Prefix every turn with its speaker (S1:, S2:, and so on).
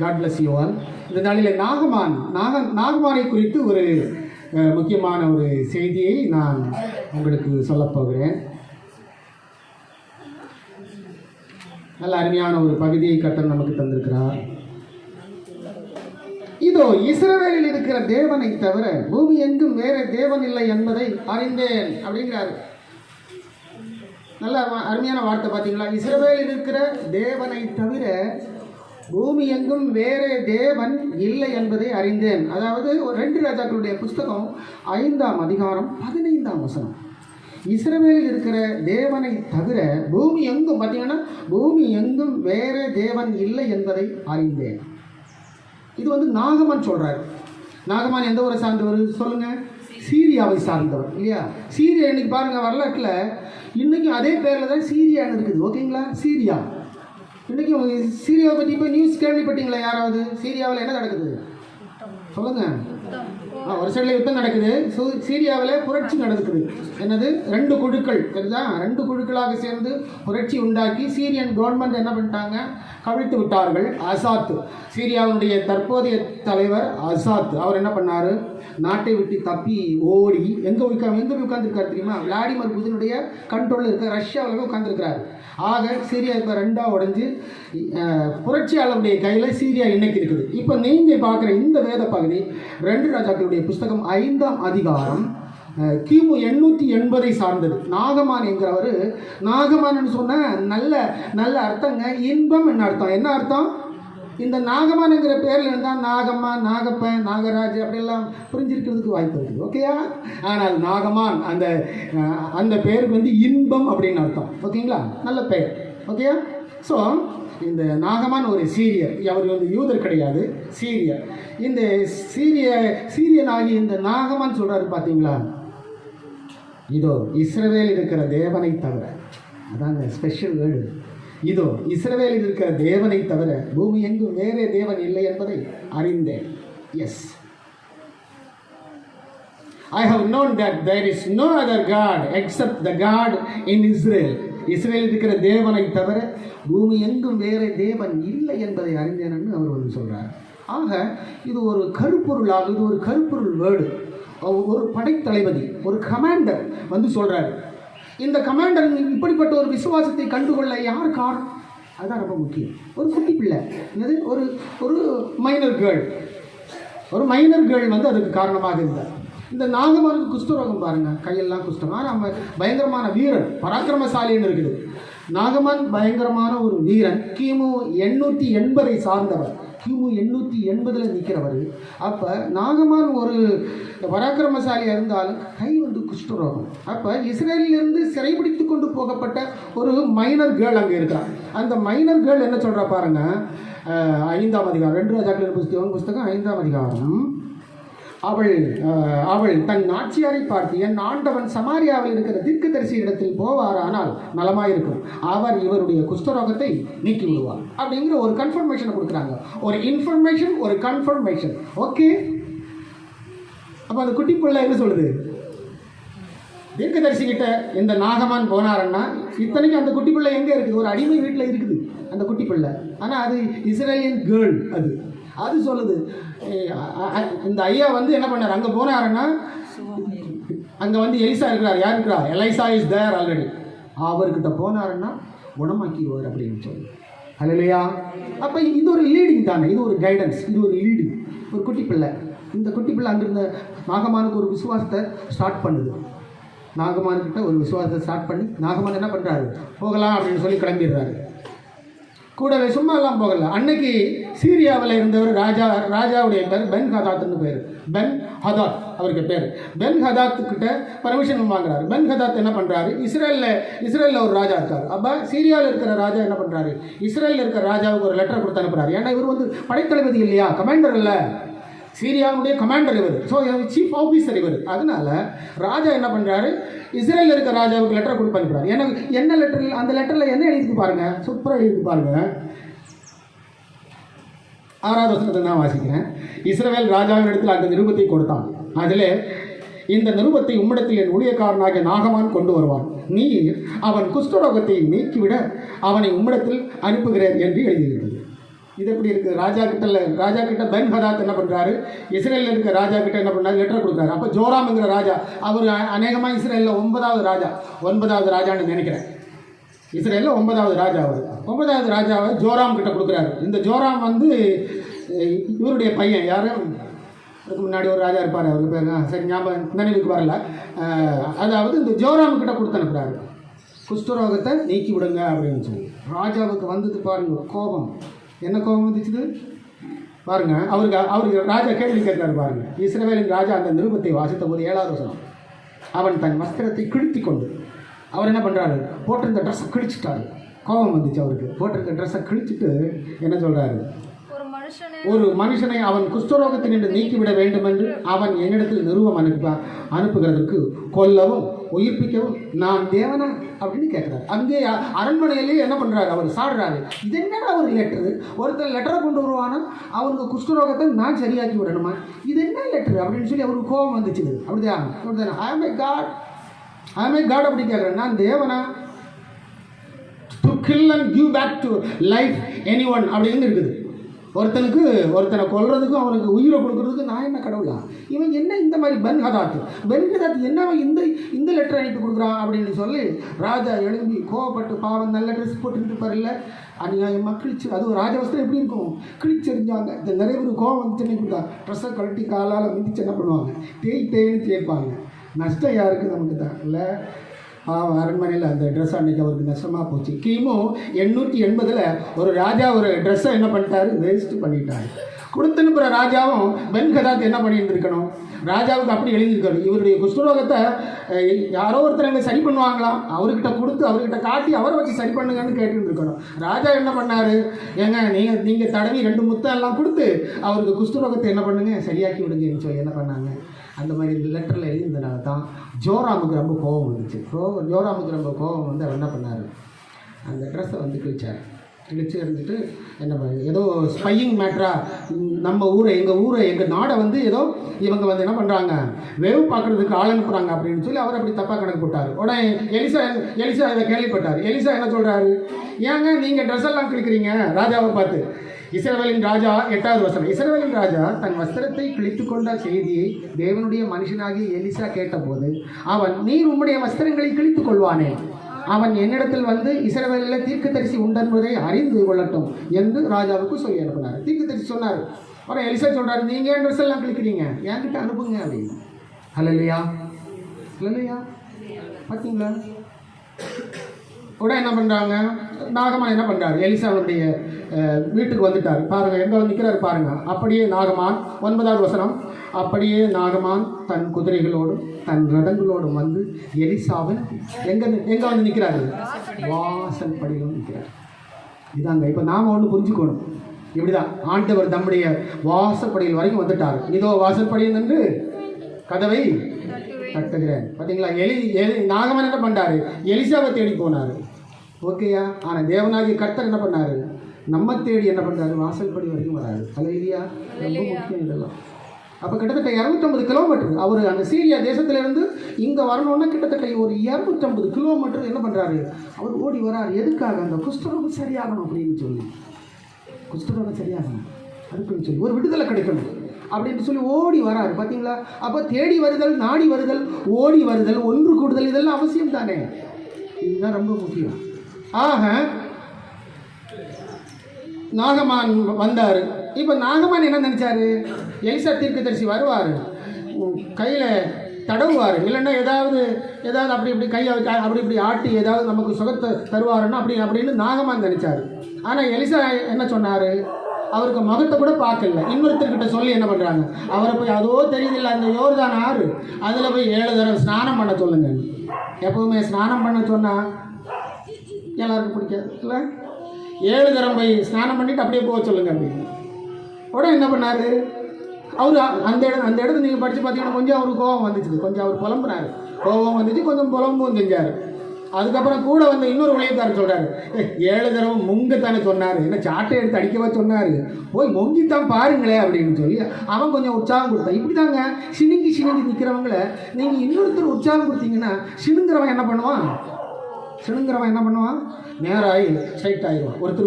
S1: God bless you all இந்த நாளில் நாகமான் நாக நாகமானை குறித்து ஒரு முக்கியமான ஒரு செய்தியை நான் உங்களுக்கு சொல்லப்போகிறேன் நல்ல அருமையான ஒரு பகுதியை கர்த்தர் நமக்கு தந்திருக்கிறார். இதோ இஸ்ரவேலில் இருக்கிற தேவனை தவிர பூமி எங்கும் வேற தேவன் இல்லை என்பதை அறிந்தேன் அப்படிங்கிறாரு. நல்ல அருமையான வார்த்தை பார்த்தீங்களா? இஸ்ரவேலில் இருக்கிற தேவனை தவிர பூமி எங்கும் வேறே தேவன் இல்லை என்பதை அறிந்தேன். அதாவது ஒரு ரெண்டு ராஜாக்களுடைய புஸ்தகம் ஐந்தாம் அதிகாரம் பதினைந்தாம் வசனம். இஸ்ரவேலில் இருக்கிற தேவனை தவிர பூமி எங்கும் பார்த்தீங்கன்னா பூமி எங்கும் வேறே தேவன் இல்லை என்பதை அறிந்தேன். இது வந்து நாகமான் சொல்கிறார் நாகமான் எந்த ஊரை சார்ந்தவர் சொல்லுங்க? சீரியாவை சார்ந்தவர் இல்லையா? சீரியா இன்னைக்கு பாருங்கள் வரலாற்றில் இன்னைக்கும் அதே பேரில் தான் சீரியான்னு இருக்குது. ஓகேங்களா? சீரியா. இன்னைக்கும் சீரியாவை பற்றி இப்போ நியூஸ் கேள்விப்பட்டீங்களா யாராவது? சீரியாவில் என்ன நடக்குது? சொல்லுங்க. ஒரு சைடில் யுத்தம் நடக்குது. சீரியாவில் புரட்சி நடக்குது. என்னது? ரெண்டு குழுக்கள் தெரியுதா? ரெண்டு குழுக்களாக சேர்ந்து புரட்சி உண்டாக்கி சீரியன் கவர்மெண்ட் என்ன பண்ணிட்டாங்க? கவிழ்த்து விட்டார்கள். அசாத் சீரியாவுடைய தற்போதைய தலைவர் அசாத். அவர் என்ன பண்ணாரு? நாட்டை விட்டு தப்பி ஓடி எங்கே உட்கா எங்கே உட்காந்துருக்காரு தெரியுமா? விளாடிமிர் புதினுடைய கண்ட்ரோலில் இருக்க ரஷ்யாவில் போய் உட்காந்துருக்கிறாரு ஆக சீரியா இப்போ ரெண்டாக உடஞ்சி புரட்சியாளருடைய கையில் சீரியா இன்னைக்கு இருக்குது. இப்போ நீங்கள் பார்க்குற இந்த வேத பகுதி ரெண்டு ராஜாக்களுடைய புஸ்தகம் ஐந்தாம் அதிகாரம் கிமு எண்ணூற்றி எண்பதை சார்ந்தது. நாகமான் என்கிறவர் நாகமான்னு சொன்ன நல்ல நல்ல அர்த்தங்க இன்பம் என்ன அர்த்தம்? என்ன அர்த்தம்? இந்த நாகமான்ங்கிற பேரில் இருந்தால் நாகம்மா நாகப்பன் நாகராஜ் அப்படியெல்லாம் புரிஞ்சிருக்கிறதுக்கு வாய்ப்பு இருக்குது. ஓகேயா ஆனால் நாகமான் அந்த அந்த பேருக்கு வந்து இன்பம் அப்படின்னு அர்த்தம். ஓகேங்களா நல்ல பெயர். ஓகேயா ஸோ இந்த நாகமான் ஒரு சீரியர். அவர் வந்து யூதர் கிடையாது சீரியர். இந்த சீரிய சீரியன் இந்த நாகமான் சொல்கிறாரு பார்த்தீங்களா இதோ இஸ்ரவேல் இருக்கிற தேவனை தவிர அதாங்க ஸ்பெஷல் வேர்டு. இதோ இஸ்ரவேலில் இருக்கிற தேவனை தவிர பூமி எங்கும் வேறே தேவன் இல்லை என்பதை அறிந்தேன். Yes I have known that there is no other god except the god in Israel இஸ்ரேலில் இருக்கிற தேவனை தவிர பூமி எங்கும் வேறு தேவன் இல்லை என்பதை அறிந்தேனன்னு அவர் வந்து சொல்கிறார் ஆக இது ஒரு கருப்பொருளாக இது ஒரு கருப்பொருள் வேர்டு. ஒரு படைத்தளபதி ஒரு கமாண்டர் வந்து சொல்கிறார் இந்த கமாண்டர் இப்படிப்பட்ட ஒரு விசுவாசத்தை கண்டுகொள்ள யார் காரணம் அதுதான் ரொம்ப முக்கியம். ஒரு குட்டி பிள்ளை. என்னது? ஒரு ஒரு மைனர் கேர்ள் ஒரு மைனர் கேர்ள் வந்து அதுக்கு காரணமாக இருந்தார். இந்த நாகமாருக்கு குஷ்டரோகம் பாருங்க. கையெல்லாம் குஷ்டம் ஆனால் நம்ம பயங்கரமான வீரன் பராக்கிரமசாலின்னு இருக்குது. நாகமான் பயங்கரமான ஒரு வீரன் கிமு எண்ணூற்றி எண்பதை சார்ந்தவர். கிமு எண்ணூற்றி எண்பதில் நிற்கிறவர் அப்போ நாகமான் ஒரு பராக்கிரமசாலியாக இருந்தாலும் கை வந்து குஷ்டரோகம் அப்போ இஸ்ரேலிலிருந்து சிறைபிடித்து கொண்டு போகப்பட்ட ஒரு மைனர் கேர்ள் அங்கே இருக்கிறார் அந்த மைனர் கேர்ள் என்ன சொல்கிறா பாருங்க. ஐந்தாம் அதிகாரம். ரெண்டு ராஜாக்களின் புஸ்தகம் புஸ்தகம் ஐந்தாம் அதிகாரம். அவள் அவள் தன் நாச்சியாரை பார்த்து என் ஆண்டவன் சமாரியாவில் இருக்கிற தீர்க்கதரிசி இடத்தில் போவாரானால் நலமாயிருக்கும். அவர் இவருடைய குஷ்டரோகத்தை நீக்கி விடுவார். அப்படிங்கிற ஒரு கன்ஃபர்மேஷனை கொடுக்குறாங்க. ஒரு இன்ஃபர்மேஷன் ஒரு கன்ஃபர்மேஷன் ஓகே அப்போ அந்த குட்டி பிள்ளை என்ன சொல்லுது? தீர்க்கதரிசி கிட்ட இந்த நாகமான் போனாரன்னா இத்தனைக்கும் அந்த குட்டி பிள்ளை எங்கே இருக்குது? ஒரு அடிமை வீட்டில் இருக்குது. அந்த குட்டி பிள்ளை. ஆனால் அது இஸ்ரேலியன் கேர்ள் அது. அது சொல்லுது. இந்த ஐயா வந்து என்ன பண்ணார்? அங்கே போனாருன்னா அங்கே வந்து எலிசா இருக்கிறார். யார் இருக்கிறார்? எலைசா இஸ் தேர் ஆல்ரெடி அவர்கிட்ட போனாருன்னா குணமாக்கிடுவார் அப்படின்னு சொல்லி இல்லையா அப்போ இது ஒரு லீடிங் தானே? இது ஒரு கைடன்ஸ் இது ஒரு லீடிங் ஒரு குட்டி பிள்ளை. இந்த குட்டி பிள்ளை அங்கிருந்த நாகமானுக்கு ஒரு விசுவாசத்தை ஸ்டார்ட் பண்ணுது. நாகமான்கிட்ட ஒரு விசுவாசத்தை ஸ்டார்ட் பண்ணி நாகமான் என்ன பண்ணுறாரு போகலாம் அப்படின்னு சொல்லி கிளம்பிடுறாரு. கூடவே சும்மா எல்லாம் போகல. அன்னைக்கு சீரியாவில் இருந்தவர் ராஜா ராஜாவுடைய பேர் பென் ஹதாத்னு பேர். பென் ஹதாத் அவருக்கு பேர். பென் ஹதாத் கிட்ட பர்மிஷன் வாங்குறாரு. பென் ஹதாத் என்ன பண்ணுறாரு இஸ்ரேலில் இஸ்ரேலில் ஒரு ராஜா இருக்கார். அப்போ சீரியாவில் இருக்கிற ராஜா என்ன பண்ணுறாரு இஸ்ரேலில் இருக்கிற ராஜாவுக்கு ஒரு லெட்டர் கொடுத்து அனுப்புறாரு. ஏன்னா இவர் வந்து படைத்தளபதி இல்லையா? கமாண்டர் இல்லை. சீரியாவுடைய கமாண்டர் இவர். ஸோ சீஃப் ஆஃபீஸர் இவர். அதனால ராஜா என்ன பண்ணுறாரு இஸ்ரேலில் இருக்க ராஜாவுக்கு லெட்டர் கொடுத்து அனுப்புறாரு ஏன்னா என்ன லெட்டரில் அந்த லெட்டரில் என்ன எழுதிருக்கு பாருங்க. சூப்பராக எழுதிருக்கு பாருங்க. ஆறாவது வசனத்தை நான் வாசிக்கிறேன். இஸ்ரேல் ராஜாவின் இடத்தில் அந்த நிருபத்தை கொடுத்தான். அதில் இந்த நிருபத்தை உம்மிடத்தில் என் ஊழியக்காரனாகிய நாகமான் கொண்டு வருவான். நீ அவன் குஷ்டரோகத்தை நீக்கிவிட அவனை உம்மிடத்தில் அனுப்புகிறேன் என்று எழுதியிருக்கிறது. இது எப்படி இருக்குது ராஜா கிட்ட ராஜா கிட்ட பென் ஹதாத் என்ன பண்ணுறாரு இஸ்ரேலில் இருக்க ராஜா கிட்ட என்ன பண்ணாரு? லெட்டர் கொடுக்குறாரு. அப்போ ஜோராம்ங்கிற ராஜா அவர் அநேகமாக இஸ்ரேலில் ஒன்பதாவது ராஜா ஒன்பதாவது ராஜான்னு நினைக்கிறேன். இஸ்ரேலில் ஒன்பதாவது ராஜா அவர். ஒன்பதாவது ராஜாவை ஜோராம் கிட்ட கொடுக்குறாரு. இந்த ஜோராம் வந்து இவருடைய பையன் யாரும் அதுக்கு முன்னாடி ஒரு ராஜா இருப்பார் அவருக்கு பேர் சரி ஞாபகம் நினைவுக்கு வரல. அதாவது இந்த ஜோராம் கிட்ட கொடுத்து அனுப்புகிறாரு குஷ்டரோகத்தை நீக்கி விடுங்க அப்படின்னு சொல்லி. ராஜாவுக்கு வந்தது பாருங்க கோபம். என்ன கோபம் வந்துச்சுது? பாருங்க அவருக்கு அவருக்கு ராஜா கேள்வி கேட்கிறாரு பாருங்க. இஸ்ரவேலின் ராஜா அந்த நிருபத்தை வாசித்த போது ஏழாவது வசனம். அவன் தன் வஸ்திரத்தை கிழித்து கொண்டு அவர் என்ன பண்ணுறாரு போட்டிருந்த ட்ரெஸ்ஸை கிழிச்சிட்டாரு. கோபம் வந்துச்சு அவருக்கு. போட்டிருக்க ட்ரெஸ்ஸை கிழிச்சிட்டு என்ன சொல்கிறாரு
S2: ஒரு மனுஷனை
S1: ஒரு மனுஷனை அவன் குஷ்டரோகத்தினின்று நீக்கிவிட வேண்டும் என்று அவன் என்னிடத்தில் நிறுவம் அனுப்ப அனுப்புகிறதுக்கு கொல்லவும் உயிர்ப்பிக்கவும் நான் தேவனா? அப்படின்னு கேட்குறாரு அங்கே அரண்மனையிலேயே என்ன பண்ணுறாரு அவர்? சாடுறாரு. இது என்னடா ஒரு லெட்டரு ஒருத்தர் லெட்டரை கொண்டு வருவானா? அவனுக்கு குஷ்டரோகத்தை நான் சரியாக்கி விடணுமா? இது என்ன லெட்டரு அப்படின்னு சொல்லி அவருக்கு கோபம் வந்துச்சு. அப்படிதான். அப்படிதான்? ஐ மே காட் ஐ மே காட் அப்படி கேட்குறேன் நான் தேவனா? To kill and give back to life any one அப்படின்னு இருக்குது ஒருத்தனுக்கு ஒருத்தனை கொல்றதுக்கும் அவனுக்கு உயிரை கொடுக்கறதுக்கு நான் என்ன கடவுளா? இவன் என்ன இந்த மாதிரி பென் ஹதாத் பென் ஹதாத் என்ன இந்த இந்த லெட்டர் அனுப்பி கொடுக்குறான் அப்படின்னு சொல்லி ராஜா எழும்பி கோவப்பட்டு பாவம் நல்ல ட்ரெஸ் போட்டுக்கிட்டு பாருல்ல அநியாயமாக கிழிச்சு அதுவும் ராஜவஸ்திரம் எப்படி இருக்கும்? கிழிச்செறிஞ்சாங்க. இந்த நிறைய பேர் கோவம் வந்துச்சு என்ன கொடுத்தா ட்ரெஸ்ஸை கழட்டி காலால் மிதிச்சு என்ன பண்ணுவாங்க? தேய் தேய்ன்னு தேய்ப்பாங்க. நஷ்டம் யாருக்கு நமக்கு தான் இல்லை அரண்மனையில் அந்த ட்ரெஸ் அன்னைக்கு அவருக்கு நஷ்டமாக போச்சு. கிமு எண்ணூற்றி எண்பதில் ஒரு ராஜா ஒரு ட்ரெஸ்ஸை என்ன பண்ணிட்டாரு? வேஸ்ட் பண்ணிட்டாரு. கொடுத்தனுப்புற ராஜாவும் பென்கதாத் என்ன பண்ணிட்டு இருக்கணும் ராஜாவுக்கு அப்படி எழுதியிருக்காரு. இவருடைய குஷ்டரோகத்தை யாரோ ஒருத்தர் அங்கே சரி பண்ணுவாங்களாம் அவர்கிட்ட கொடுத்து அவர்கிட்ட காட்டி அவரை வச்சு சரி பண்ணுங்கன்னு கேட்டுட்டு இருக்கணும் ராஜா என்ன பண்ணார்? ஏங்க நீங்கள் நீங்கள் தடவி ரெண்டு முத்தம் எல்லாம் கொடுத்து அவருக்கு குஷ்டரோகத்தை என்ன பண்ணுங்க? சரியாக்கி விடுங்கன்னு சொல்லி என்ன பண்ணாங்க? அந்த மாதிரி இந்த லெட்டரில் எழுதியிருந்தனால தான் ஜோராமுக்கு ரொம்ப கோபம் வந்துச்சு. கோபம் ஜோராமுக்கு ரொம்ப கோபம் வந்து அவர் என்ன பண்ணார்? அந்த ட்ரெஸ்ஸை வந்து கிழிச்சார் கிழிச்சு இருந்துட்டு என்ன பண்ண ஏதோ ஸ்பையிங் மேட்ரா நம்ம ஊரை எங்கள் ஊரை எங்கள் நாடை வந்து ஏதோ இவங்க வந்து என்ன பண்ணுறாங்க வேவு பார்க்குறதுக்கு ஆள் அனுப்புகிறாங்க அப்படின்னு சொல்லி அவர் அப்படி தப்பாக கணக்கு போட்டார். உடனே எலிசா எலிசா இதை கேள்விப்பட்டார். எலிசா என்ன சொல்கிறாரு ஏங்க நீங்கள் ட்ரெஸ் எல்லாம் கிழிக்கிறீங்க. ராஜாவை பார்த்து. இஸ்ரவேலின் ராஜா எட்டாவது வசனம். இஸ்ரவேலின் ராஜா தன் வஸ்திரத்தை கிழித்து கொண்ட செய்தியை தேவனுடைய மனுஷனாகிய எலிசா கேட்டபோது அவன் நீர் உம்முடைய வஸ்திரங்களை கிழித்துக் கொள்வானே. அவன் என்னிடத்தில் வந்து இஸ்ரவேலில் தீர்க்கதரிசி உண்டென்பதை அறிந்து கொள்ளட்டும் என்று ராஜாவுக்கு சொல்லி அனுப்பினார். தீர்க்கதரிசி சொன்னார் அப்புறம் எலிசா சொல்றாரு நீங்க ஏன் ட்ரெஸ் எல்லாம் கிழிக்கிறீங்க? என்கிட்ட அனுப்புங்க அப்படின்னு. ஹலோ இல்லையா பார்த்தீங்களா உடனே என்ன பண்ணுறாங்க நாகமான் என்ன பண்ணுறாரு எலிசாவுடைய வீட்டுக்கு வந்துட்டார். பாருங்கள் எங்கே வந்து நிற்கிறாரு பாருங்கள் அப்படியே நாகமான் ஒன்பதாவது வசனம். அப்படியே நாகமான் தன் குதிரைகளோடும் தன் ரதங்களோடும் வந்து எலிசாவின் எங்கே எங்கே வந்து நிற்கிறாரு வாசல் படியிலும் நிற்கிறார் இதாங்க இப்போ நாம் ஒன்று புரிஞ்சுக்கணும். இப்படிதான். ஆண்டவர் தம்முடைய வாசற்படியில் வரைக்கும் வந்துட்டார். இதோ வாசற்படியில் நின்று கதவை தட்டுகிறேன் பார்த்தீங்களா எலி எலி நாகமன் என்ன பண்ணாரு எலிசாவை தேடி போனார். ஓகேயா ஆனால் தேவனாகிய கர்த்தர் என்ன பண்ணாரு? நம்ம தேடி என்ன பண்ணாரு வாசல்படி வரைக்கும் வராரு. தலையிலியா ரொம்ப முக்கியம் இதெல்லாம். அப்போ கிட்டத்தட்ட இரநூத்தம்பது கிலோமீட்டர் அவர் அந்த சீரியா தேசத்திலிருந்து இங்கே வரணும்னா கிட்டத்தட்ட ஒரு இரநூத்தம்பது கிலோமீட்டர் என்ன பண்ணுறாரு அவர் ஓடி வராரு. எதுக்காக? அந்த குஷ்டரோகம் சரியாகணும் அப்படின்னு சொல்லி. குஷ்டரோகம் சரியாகணும். அதுக்குன்னு சொல்லி. ஒரு விடுதலை கிடைக்கணும். அப்படின்னு சொல்லி ஓடி வராரு பார்த்தீங்களா அப்போ தேடி வருதல் நாடி வருதல் ஓடி வருதல் ஒன்று கூடுதல் இதெல்லாம் அவசியம் தானே? இதுதான் ரொம்ப முக்கியம். ஆக நாகமான் வந்தார். இப்போ நாகமான் என்ன நினச்சாரு? எலிசா தீர்க்கதரிசி வருவார். கையில் தடவுவார். இல்லைன்னா ஏதாவது ஏதாவது அப்படி இப்படி கையை அப்படி இப்படி ஆட்டி ஏதாவது நமக்கு சுகத்தை தருவாருன்னா அப்படி அப்படின்னு நாகமான் நினச்சார். ஆனால் எலிசா என்ன சொன்னார்? அவருக்கு முகத்தை கூட பார்க்கல. இன்னொருத்தர்கிட்ட சொல்லி என்ன பண்ணுறாங்க அவரை போய் அதோ தெரியுதில்ல அந்த யோர்தான் ஆறு. அதில் போய் ஏழு தடவை ஸ்நானம் பண்ண சொல்லுங்க. எப்பவுமே ஸ்நானம் பண்ண சொன்னால் எல்லாருக்கும் பிடிக்காது இல்லை? ஏழு தரம் போய் ஸ்நானம் பண்ணிட்டு அப்படியே போக சொல்லுங்க அப்படின்னு உடனே என்ன பண்ணாரு? அவர் அந்த இடம் அந்த இடத்துல நீங்கள் படித்து பார்த்தீங்கன்னா கொஞ்சம் அவருக்கு கோபம் வந்துச்சு கொஞ்சம் அவர் புலம்புனார் கோபம் வந்துச்சு கொஞ்சம் புலம்பும் செஞ்சார். அதுக்கப்புறம் கூட வந்த இன்னொரு உலகத்தார் சொல்கிறாரு ஏழு தடவை முங்கத்தானே சொன்னார். என்ன சாட்டை எடுத்து அடிக்கவா சொன்னார்? போய் முங்கித்தான் பாருங்களேன் அப்படின்னு சொல்லி அவன் கொஞ்சம் உற்சாகம் கொடுத்தான் இப்படி தாங்க சினுங்கி சினுங்கி நிற்கிறவங்கள நீங்கள் இன்னொருத்தர் உற்சாகம் கொடுத்தீங்கன்னா சினுங்கிறவன் என்ன பண்ணுவான்? சினுங்கிறவன் என்ன பண்ணுவான்? நேராகி ஸ்ட்ரைட் ஆயிடுவான். ஒருத்தர்